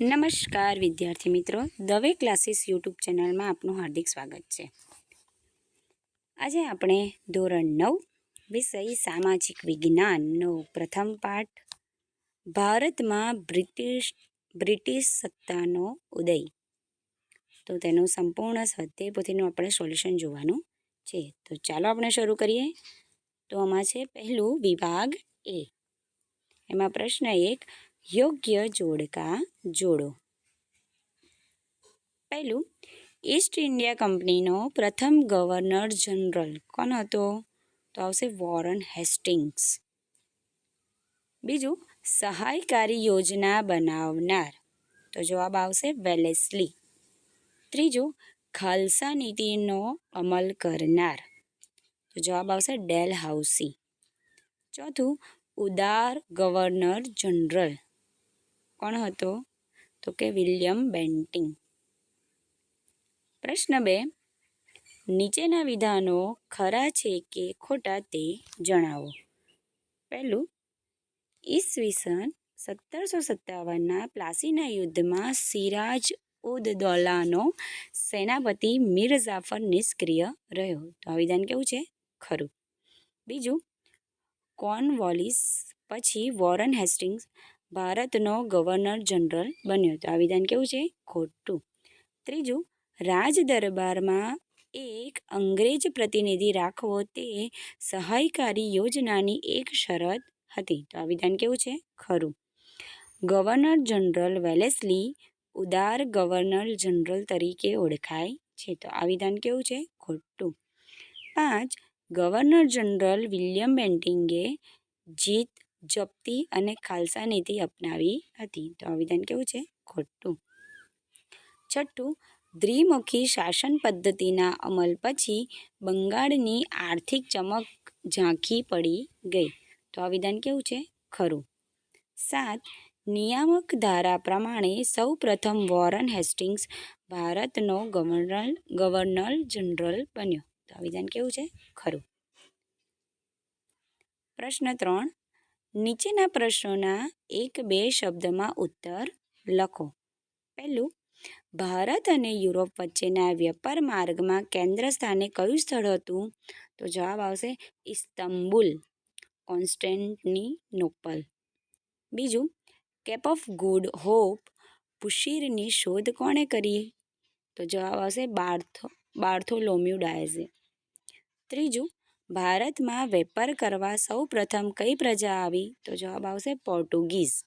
નમસ્કાર વિદ્યાર્થી મિત્રો. દવે ક્લાસીસ યુટ્યુબ ચેનલમાં આપનું હાર્દિક સ્વાગત છે. આજે આપણે ધોરણ નવ, વિષય સામાજિક વિજ્ઞાનનો પ્રથમ પાઠ, ભારતમાં બ્રિટિશ બ્રિટિશ સત્તાનો ઉદય. તો તેનું સંપૂર્ણ સ્વાધ્યાય પોતેનું આપણે સોલ્યુશન જોવાનું છે. તો ચાલો આપણે શરૂ કરીએ. તો આમાં છે પહેલું વિભાગ એ. એમાં પ્રશ્ન એક યોગ્ય જોડકા જોડો. પહેલું ઈસ્ટ ઇન્ડિયા કંપનીનો પ્રથમ ગવર્નર જનરલ કોણ હતો? તો આવશે વોરન હેસ્ટિંગ્સ બીજું, સહાયકારી યોજના બનાવનાર. તો જવાબ આવશે વેલેસ્લી ત્રીજું, ખાલસા નીતિનો અમલ કરનાર. તો જવાબ આવશે ડેલ હાઉસી ચોથું, ઉદાર ગવર્નર જનરલ કોણ હતો? તો કે વિલિયમ બેન્ટિંગ. પ્રશ્ન બે. નીચેના વિધાનો ખરા છે કે ખોટા તે જણાવો. પહેલું, ઈસવીસન સત્તરસો સત્તાવનના પ્લાસીના યુદ્ધમાં સિરાજ ઉદ દૌલાનો સેનાપતિ મીર જાફર નિષ્ક્રિય રહ્યો તો આ વિધાન કેવું છે? ખરું. બીજું, કોર્નવોલિસ પછી વોરન હેસ્ટિંગ્સ ભારતનો ગવર્નર જનરલ બન્યો તો આ વિધાન કેવું છે? ખોટું. ત્રીજું રાજ દરબારમાં એક અંગ્રેજ પ્રતિનિધિ રાખવો તે સહાયકારી યોજનાની એક શરત હતી. તો આ વિધાન કેવું છે? ખરું. ગવર્નર જનરલ વેલેસલી ઉદાર ગવર્નર જનરલ તરીકે ઓળખાય છે. તો આ વિધાન કેવું છે? ખોટું. પાંચ, ગવર્નર જનરલ વિલિયમ બેન્ટિંગે જીત જપ્તી અને ખાલસા નીતિ અપનાવી હતી. તો આ કેવું છે? ખોટું. છઠ્ઠું, દ્વિમુખી શાસન પદ્ધતિના અમલ પછી બંગાળની આર્થિક ચમક ઝાંખી પડી ગઈ. તો આ વિધાન કેવું છે? ખરું. સાત, નિયામક ધારા પ્રમાણે સૌ પ્રથમ વોરન હેસ્ટિંગ્સ ભારતનો ગવર્નર ગવર્નર જનરલ બન્યો. તો આ વિધાન કેવું છે? ખરું. પ્રશ્ન ત્રણ નીચેના પ્રશ્નોના એક બે શબ્દમાં ઉત્તર લખો. પહેલું, ભારત અને યુરોપ વચ્ચેના વેપાર માર્ગમાં કેન્દ્ર સ્થાને કયું સ્થળ હતું? તો જવાબ આવશે ઇસ્તંબુલ કોન્સ્ટેન્ટિનોપલ બીજું, કેપ ઓફ ગુડ હોપ, પુશીરની શોધ કોણે કરી? તો જવાબ આવશે બાર્થો, બાર્થોલોમ્યુ ડાયઝે. ત્રીજું ભારતમાં વેપાર કરવા સૌ પ્રથમ કઈ પ્રજા આવી? તો જવાબ આવશે પોર્ટુગીઝ.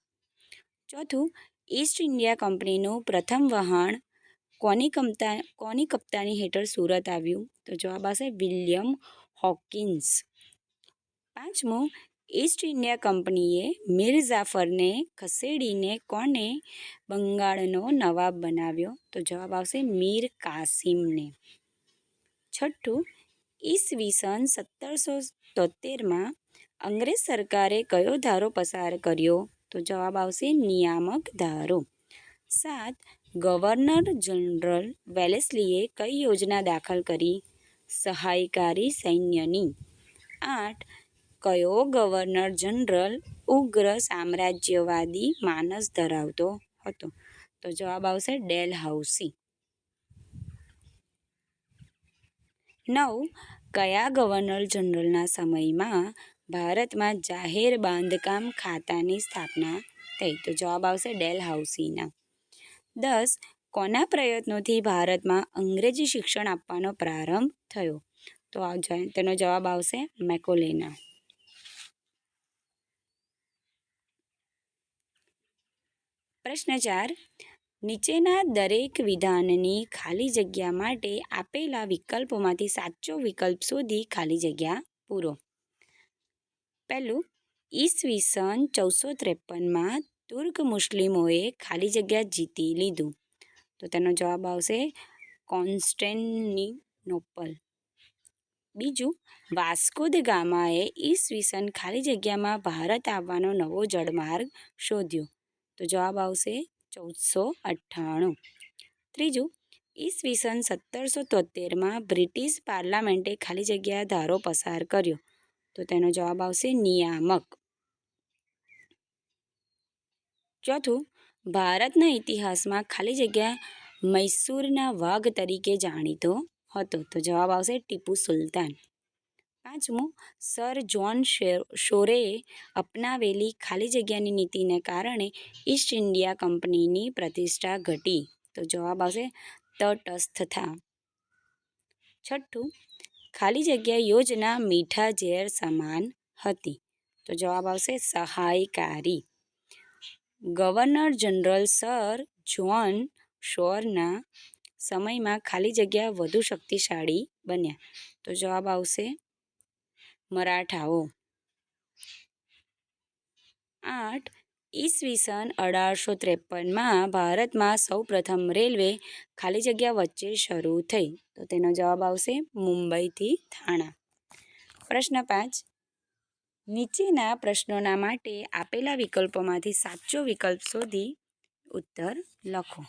ચોથું, ઈસ્ટ ઇન્ડિયા કંપનીનું પ્રથમ વહાણ કોની કમતા, કોની કપ્તાની હેઠળ સુરત આવ્યું? તો જવાબ આવશે વિલિયમ હોકિન્સ. પાંચમું, ઈસ્ટ ઇન્ડિયા કંપનીએ મીર જાફરને ખસેડીને કોને બંગાળનો નવાબ બનાવ્યો? તો જવાબ આવશે મીર કાસિમને. છઠ્ઠું ઈસવીસન સત્તરસો તોતેરમાં અંગ્રેજ સરકારે કયો ધારો પસાર કર્યો? તો જવાબ આવશે નિયામક ધારો. સાત, ગવર્નર જનરલ વેલેસલીએ કઈ યોજના દાખલ કરી? સહાયકારી સૈન્યની. આઠ, કયો ગવર્નર જનરલ ઉગ્ર સામ્રાજ્યવાદી માનસ ધરાવતો હતો? તો જવાબ આવશે ડેલ હાઉસી નવ, કયા ગવર્નર જનરલના સમયમાં ભારતમાં જાહેર બાંધકામ ખાતાની સ્થાપના થઈ? તો જવાબ આવશે ડેલ હાઉસીના દસ, કોના પ્રયત્નોથી ભારતમાં અંગ્રેજી શિક્ષણ આપવાનો પ્રારંભ થયો? તો આ તેનો જવાબ આવશે મેકોલેના. પ્રશ્ન ચાર નીચેના દરેક વિધાનની ખાલી જગ્યા માટે આપેલા વિકલ્પોમાંથી સાચો વિકલ્પ શોધી ખાલી જગ્યા પૂરો. પહેલું, ઈસવીસન ચૌદસો ત્રેપનમાં તુર્ક મુસ્લિમોએ ખાલી જગ્યા જીતી લીધું. તો તેનો જવાબ આવશે કોન્સ્ટેન્ટિનોપલ. બીજું વાસ્કો દ ગામાએ ઈસવીસન ખાલી જગ્યામાં ભારત આવવાનો નવો જળમાર્ગ શોધ્યો. તો જવાબ આવશે ચૌદસો અઠ્ઠાણું. ત્રીજું, ઈસવીસન સત્તરસો તોતેરમાં બ્રિટિશ પાર્લામેન્ટે ખાલી જગ્યા ધારો પસાર કર્યો. તો તેનો જવાબ આવશે નિયામક. ચોથું, ભારતના ઇતિહાસમાં ખાલી જગ્યા મૈસૂરના વાઘ તરીકે જાણીતો હતો. તો જવાબ આવશે ટીપુ સુલતાન. પાંચમું સર જ્હોન શોરેએ અપનાવેલી ખાલી જગ્યાની નીતિને કારણે ઈસ્ટ ઇન્ડિયા કંપનીની પ્રતિષ્ઠા ઘટી. તો જવાબ આવશે તટસ્થતા છઠ્ઠું, ખાલી જગ્યા યોજના મીઠા ઝેર સમાન હતી. તો જવાબ આવશે સહાયકારી. ગવર્નર જનરલ સર જ્હોન શોરના સમયમાં ખાલી જગ્યા વધુ શક્તિશાળી બન્યા. તો જવાબ આવશે મરાઠાઓ. આઠ, ઈસવીસન અઢારસો ત્રેપનમાં ભારતમાં સૌપ્રથમ રેલવે ખાલી જગ્યા વચ્ચે શરૂ થઈ. તો તેનો જવાબ આવશે મુંબઈથી થાણા. પ્રશ્ન પાંચ, નીચેના પ્રશ્નોના માટે આપેલા વિકલ્પોમાંથી સાચો વિકલ્પ શોધી ઉત્તર લખો.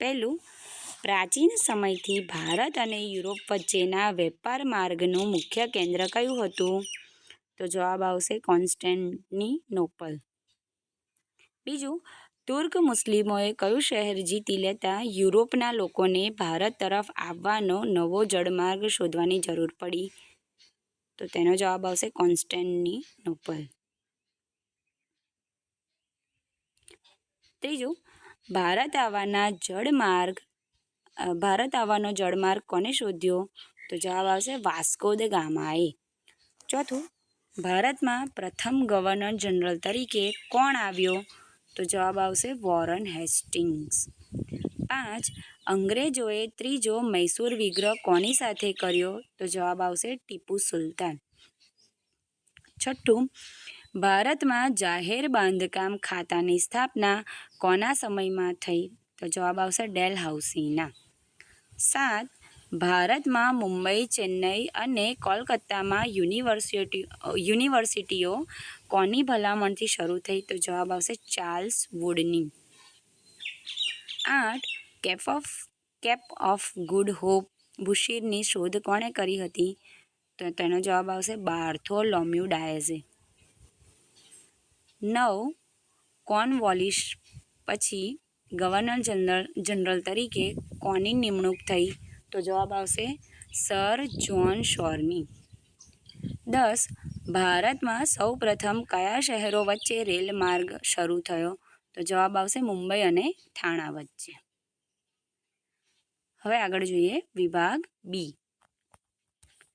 પહેલું પ્રાચીન સમયથી ભારત અને યુરોપ વચ્ચેના વેપાર માર્ગનું મુખ્ય કેન્દ્ર કયું હતું? તો જવાબ આવશે કોન્સ્ટેન્ટની નોપલ બીજું, તુર્ક મુસ્લિમોએ કયું શહેર જીતી લેતા યુરોપના લોકોને ભારત તરફ આવવાનો નવો જળમાર્ગ શોધવાની જરૂર પડી? તો તેનો જવાબ આવશે કોન્સ્ટેન્ટની નોપલ ત્રીજું ભારત આવવાના જળમાર્ગ ભારત આવવાનો જળમાર્ગ કોને શોધ્યો? તો જવાબ આવશે વાસ્કો દ ગામાએ. ચોથું, ભારતમાં પ્રથમ ગવર્નર જનરલ તરીકે કોણ આવ્યો? તો જવાબ આવશે વોરન હેસ્ટિંગ્સ. પાંચ, અંગ્રેજોએ ત્રીજો મૈસૂર વિગ્રહ કોની સાથે કર્યો? તો જવાબ આવશે ટીપુ સુલતાન. છઠ્ઠું ભારતમાં જાહેર બાંધકામ ખાતાની સ્થાપના કોના સમયમાં થઈ? તો જવાબ આવશે ડેલ હાઉસીના સાત, ભારતમાં મુંબઈ, ચેન્નઈ અને કોલકાતામાં યુનિવર્સિટી, યુનિવર્સિટીઓ કોની ભલામણથી શરૂ થઈ? તો જવાબ આવશે ચાર્લ્સ વુડની. આઠ, Cape of Cape of Good Hope બુશીરની શોધ કોણે કરી હતી? તો તેનો જવાબ આવશે બાર્થોલોમ્યુ ડાયઝે. નવ કોર્નવોલિસ પછી ગવર્નર જનરલ જનરલ તરીકે કોની નિમણૂક થઈ? તો જવાબ આવશે સર જ્હોન શોરની. દસ, ભારતમાં સૌપ્રથમ કયા શહેરો વચ્ચે રેલ માર્ગ શરૂ થયો? તો જવાબ આવશે મુંબઈ અને થાણા વચ્ચે. હવે આગળ જોઈએ વિભાગ બી.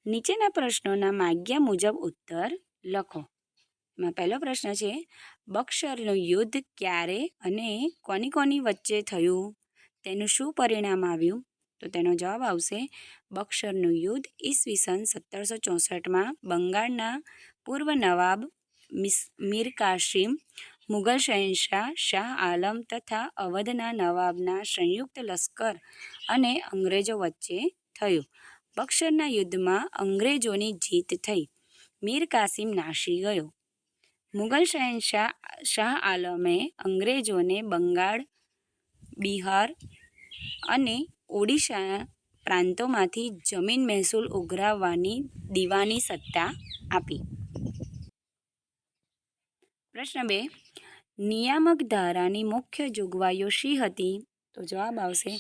નીચેના પ્રશ્નોના માગ્યા મુજબ ઉત્તર લખો. એમાં પહેલો પ્રશ્ન છે બક્સરનું યુદ્ધ ક્યારે અને કોની કોની વચ્ચે થયું? તેનું શું પરિણામ આવ્યું? તો તેનો જવાબ આવશે બક્સરનું યુદ્ધ ઈસવીસન સત્તરસો ચોસઠમાં બંગાળના પૂર્વ નવાબ મિસ, મીર કાશિમ, મુઘલ શહેનશાહ, શાહ આલમ તથા અવધના નવાબના સંયુક્ત લશ્કર અને અંગ્રેજો વચ્ચે થયું. બક્સરના યુદ્ધમાં અંગ્રેજોની જીત થઈ. મીર કાસિમ નાસી ગયો. મુઘલ શહેનશાહ શાહ આલમે અંગ્રેજોને બંગાળ, બિહાર અને ઓડિશા પ્રાંતોમાંથી જમીન મહેસૂલ ઉઘરાવવાની દીવાની સત્તા આપી. પ્રશ્ન બે, નિયામક ધારાની મુખ્ય જોગવાઈઓ શી હતી? તો જવાબ આવશે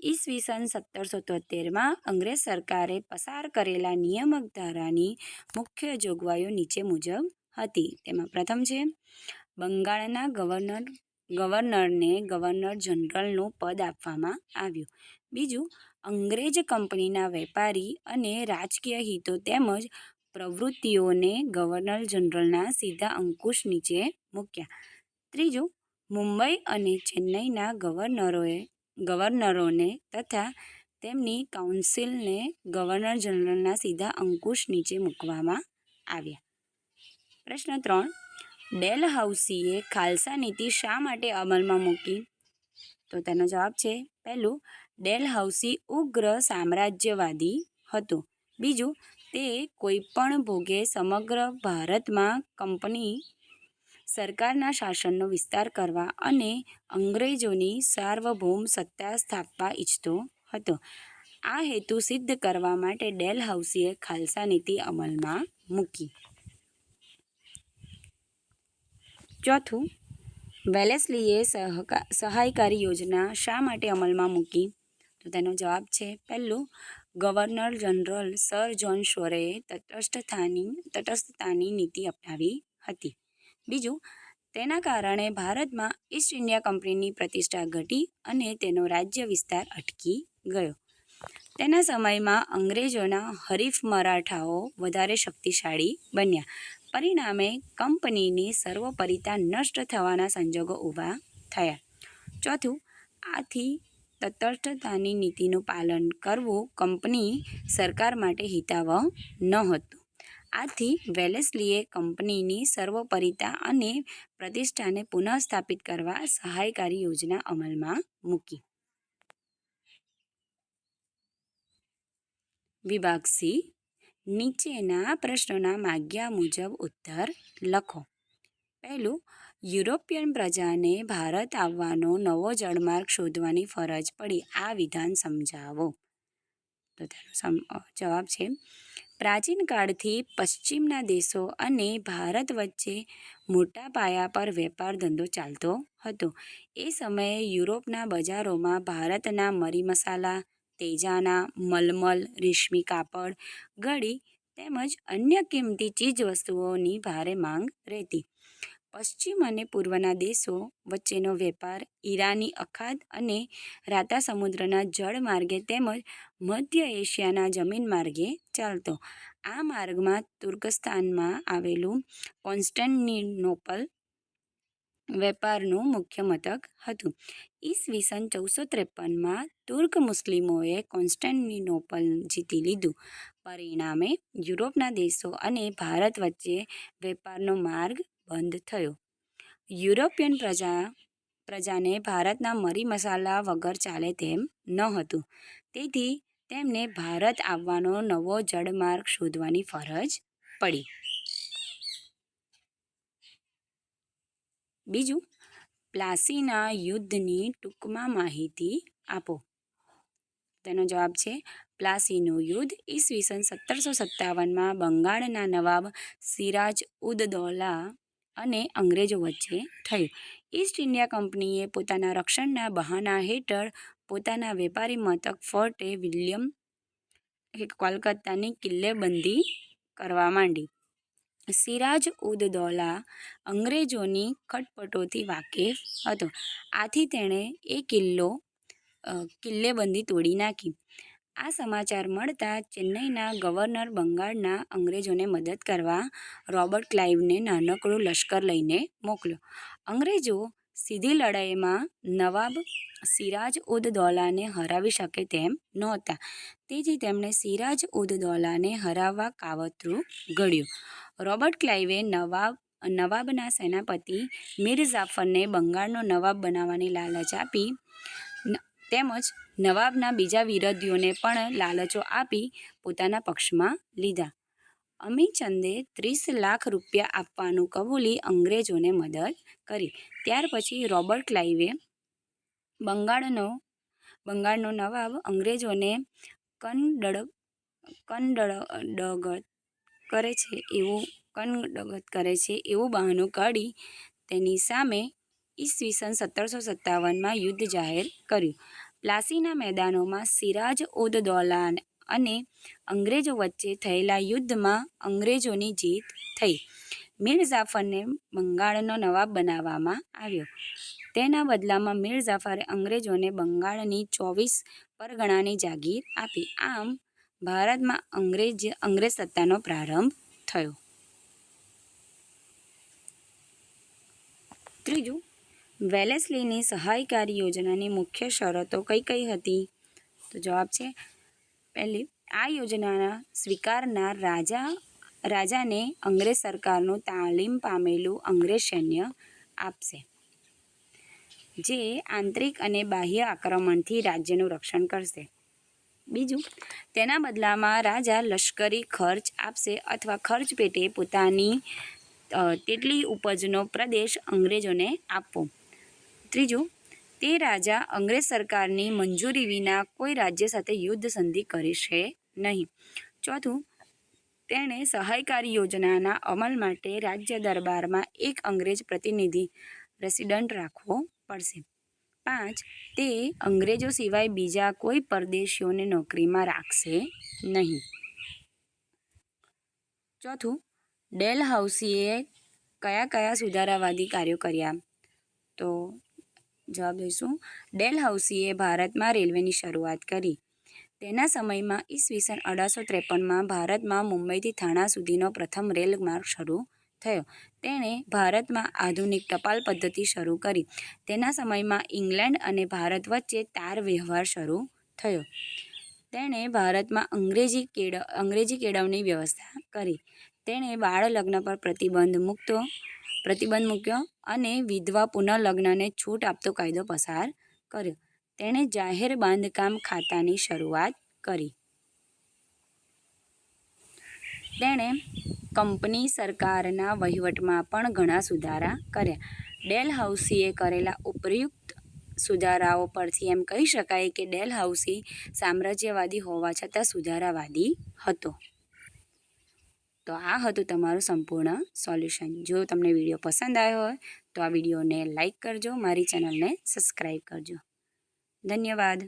ઈસવીસન સત્તરસો તોતેરમાં અંગ્રેજ સરકારે પસાર કરેલા નિયામક ધારાની મુખ્ય જોગવાઈઓ નીચે મુજબ હતી. તેમાં પ્રથમ છે, બંગાળના ગવર્નર, ગવર્નરને ગવર્નર જનરલનું પદ આપવામાં આવ્યું. બીજું, અંગ્રેજ કંપનીના વેપારી અને રાજકીય હિતો તેમજ પ્રવૃત્તિઓને ગવર્નર જનરલના સીધા અંકુશ નીચે મૂક્યા. ત્રીજું, મુંબઈ અને ચેન્નઈના ગવર્નરોએ, ગવર્નરોને તથા તેમની કાઉન્સિલને ગવર્નર જનરલના સીધા અંકુશ નીચે મૂકવામાં આવ્યા. પ્રશ્ન ત્રણ. ડેલ હાઉસીએ ખાલસા નીતિ શા માટે અમલમાં મૂકી? તો તેનો જવાબ છે, પહેલું, ડેલ હાઉસી ઉગ્ર સામ્રાજ્યવાદી હતું. બીજું, તે કોઈપણ ભોગે સમગ્ર ભારતમાં કંપની સરકારના શાસનનો વિસ્તાર કરવા અને અંગ્રેજોની સાર્વભૌમ સત્તા સ્થાપવા ઈચ્છતો હતો. આ હેતુ સિદ્ધ કરવા માટે ડેલ હાઉસીએ ખાલસા નીતિ અમલમાં મૂકી. ચોથું વેલેસ્લીએ સહાયકારી યોજના શા માટે અમલમાં મૂકી? તો તેનો જવાબ છે, પહેલું, ગવર્નર જનરલ સર જ્હોન શોરેએ તટસ્થતાની તટસ્થતાની નીતિ અપનાવી હતી. બીજું, તેના કારણે ભારતમાં ઈસ્ટ ઇન્ડિયા કંપનીની પ્રતિષ્ઠા ઘટી અને તેનો રાજ્ય વિસ્તાર અટકી ગયો. તેના સમયમાં અંગ્રેજોના હરીફ મરાઠાઓ વધારે શક્તિશાળી બન્યા. પરિણામે કંપનીની સર્વોપરિતા નષ્ટ થવાના સંજોગો ઊભા થયા. ચોથું, આથી તટસ્થતાની નીતિનું પાલન કરવું કંપની સરકાર માટે હિતાવહ નહોતું આથી વેલેસ્લીએ કંપનીની સર્વોપરિતા અને પ્રતિષ્ઠાને પુનઃસ્થાપિત કરવા સહાયકારી યોજના અમલમાં મૂકી. વિભાગ સી નીચેના પ્રશ્નોના માગ્યા મુજબ ઉત્તર લખો. પહેલું, યુરોપિયન પ્રજાને ભારત આવવાનો નવો જળમાર્ગ શોધવાની ફરજ પડી. આ વિધાન સમજાવો. તો તેનો જવાબ છે, પ્રાચીન કાળથી પશ્ચિમના દેશો અને ભારત વચ્ચે મોટા પાયા પર વેપાર ધંધો ચાલતો હતો. એ સમયે યુરોપના બજારોમાં ભારતના મરી મસાલા તેજાના મલમલ, રેશમી કાપડ, ગળી તેમજ અન્ય કિંમતી ચીજવસ્તુઓની ભારે માંગ રહેતી. પશ્ચિમ અને પૂર્વના દેશો વચ્ચેનો વેપાર ઈરાની અખાત અને રાતા સમુદ્રના જળ માર્ગે તેમજ મધ્ય એશિયાના જમીન માર્ગે ચાલતો. આ માર્ગમાં તુર્કસ્તાનમાં આવેલું કોન્સ્ટન્ટિનોપલ વેપારનું મુખ્ય મથક હતું. ઈસવીસન ચૌદસો ત્રેપનમાં તુર્ક મુસ્લિમોએ કોન્સ્ટન્ટિનોપલ જીતી લીધું. પરિણામે યુરોપના દેશો અને ભારત વચ્ચે વેપારનો માર્ગ બંધ થયો. યુરોપિયન પ્રજા, પ્રજાને ભારતના મરી મસાલા વગર ચાલે તેમ ન હતું. તેથી તેમને ભારત આવવાનો નવો જળમાર્ગ શોધવાની ફરજ પડી. બીજું, પ્લાસીના યુદ્ધની ટૂંકમાં માહિતી આપો. તેનો જવાબ છે, પ્લાસીનું યુદ્ધ ઈસવીસન સત્તરસો સત્તાવનમાં બંગાળના નવાબ સિરાજ ઉદ દૌલા અને અંગ્રેજો વચ્ચે થયું. ઈસ્ટ ઇન્ડિયા કંપનીએ પોતાના રક્ષણના બહાના હેઠળ પોતાના વેપારી મથક ફોર્ટે વિલિયમ કોલકાતાની કિલ્લેબંધી કરવા માંડી. સિરાજ ઉદ દૌલા અંગ્રેજોની ખટપટોથી વાકેફ હતો. આથી તેણે એ કિલ્લો કિલ્લેબંધી તોડી નાખી. આ સમાચાર મળતા ચેન્નઈના ગવર્નર બંગાળના અંગ્રેજોને મદદ કરવા રોબર્ટ ક્લાઇવને નાનકડું લશ્કર લઈને મોકલ્યો. અંગ્રેજો સીધી લડાઈમાં નવાબ સિરાજ ઉદ દૌલાને હરાવી શકે તેમ નહોતા. તેથી તેમણે સિરાજ ઉદ દૌલાને હરાવવા કાવતરું ઘડ્યું. રોબર્ટ ક્લાઇવે નવાબ નવાબના સેનાપતિ મીર જાફરને બંગાળનો નવાબ બનાવવાની લાલચ આપી. તેમજ નવાબના બીજા વિરોધીઓને પણ લાલચો આપી પોતાના પક્ષમાં લીધા. અમીચંદે ત્રીસ લાખ રૂપિયા આપવાનું કબૂલી અંગ્રેજોને મદદ કરી. ત્યાર પછી રોબર્ટ ક્લાઇવે બંગાળનો બંગાળનો નવાબ અંગ્રેજોને કનડડ કનડગત કરે છે, એવું કનડગત કરે છે, એવું બહાનું કાઢી તેની સામે ઈસવીસન સત્તરસો સત્તાવનમાં યુદ્ધ જાહેર કર્યું. પ્લાસીના મેદાનોમાં સિરાજ ઉદ દૌલાન અને અંગ્રેજો વચ્ચે થયેલા યુદ્ધમાં અંગ્રેજોની જીત થઈ. મીર જાફરને બંગાળનો નવાબ બનાવવામાં આવ્યો. તેના બદલામાં મીર જાફરે અંગ્રેજોને બંગાળની ચોવીસ પરગણાની જાગીર આપી. આમ ભારતમાં અંગ્રેજ અંગ્રેજ સત્તાનો પ્રારંભ થયો. ત્રીજું, વેલેસલીની સહાયકારી યોજનાની મુખ્ય શરતો કઈ કઈ હતી? તો જવાબ છે, પહેલી, આ યોજનાના સ્વીકારનાર રાજા, રાજાને અંગ્રેજ સરકારનું તાલીમ પામેલું અંગ્રેજ સૈન્ય આપશે, જે આંતરિક અને બાહ્ય આક્રમણથી રાજ્યનું રક્ષણ કરશે. બીજું, તેના બદલામાં રાજા લશ્કરી ખર્ચ આપશે અથવા ખર્ચ પેટે પોતાની તેટલી ઉપજનો પ્રદેશ અંગ્રેજોને આપવો. ત્રીજું, તે રાજા અંગ્રેજ સરકારની મંજૂરી વિના કોઈ રાજ્ય સાથે યુદ્ધ સંધિ કરશે નહીં. ચોથું, તેણે સહાયકારી યોજનાના અમલ માટે રાજ્ય દરબારમાં એક અંગ્રેજ પ્રતિનિધિ રેસિડન્ટ રાખવો પડશે. પાંચ, તે અંગ્રેજો સિવાય બીજા કોઈ પરદેશીઓને નોકરીમાં રાખશે નહીં. ચોથું ડેલ હાઉસીએ કયા કયા સુધારાવાદી કાર્યો કર્યા? તો જવાબ દઈશું. ડેલ હાઉસીએ ભારતમાં રેલવેની શરૂઆત કરી. તેના સમયમાં ઈસવીસન અઢારસો ત્રેપનમાં ભારતમાં મુંબઈથી થાણા સુધીનો પ્રથમ રેલ માર્ગ શરૂ થયો. તેણે ભારતમાં આધુનિક ટપાલ પદ્ધતિ શરૂ કરી. તેના સમયમાં ઇંગ્લેન્ડ અને ભારત વચ્ચે તાર વ્યવહાર શરૂ થયો. તેણે ભારતમાં અંગ્રેજી કેળ અંગ્રેજી કેળવણી વ્યવસ્થા કરી. તેણે બાળ લગ્ન પર પ્રતિબંધ મૂકતો, પ્રતિબંધ મૂક્યો અને વિધવા પુનઃલગ્નને છૂટ આપતો કાયદો પસાર કર્યો. તેણે જાહેર બાંધકામ ખાતાની શરૂઆત કરી. તેણે કંપની સરકારના વહીવટમાં પણ ઘણા સુધારા કર્યા. ડેલ હાઉસીએ કરેલા ઉપયુક્ત સુધારાઓ પરથી એમ કહી શકાય કે ડેલ હાઉસી સામ્રાજ્યવાદી હોવા છતાં સુધારાવાદી હતો. તો આ હતું તમારું સંપૂર્ણ સોલ્યુશન. જો તમને વીડિયો પસંદ આવ્યો હોય, તો આ વિડીયોને લાઈક કરજો, મારી ચેનલને સબસ્ક્રાઈબ કરજો. ધન્યવાદ.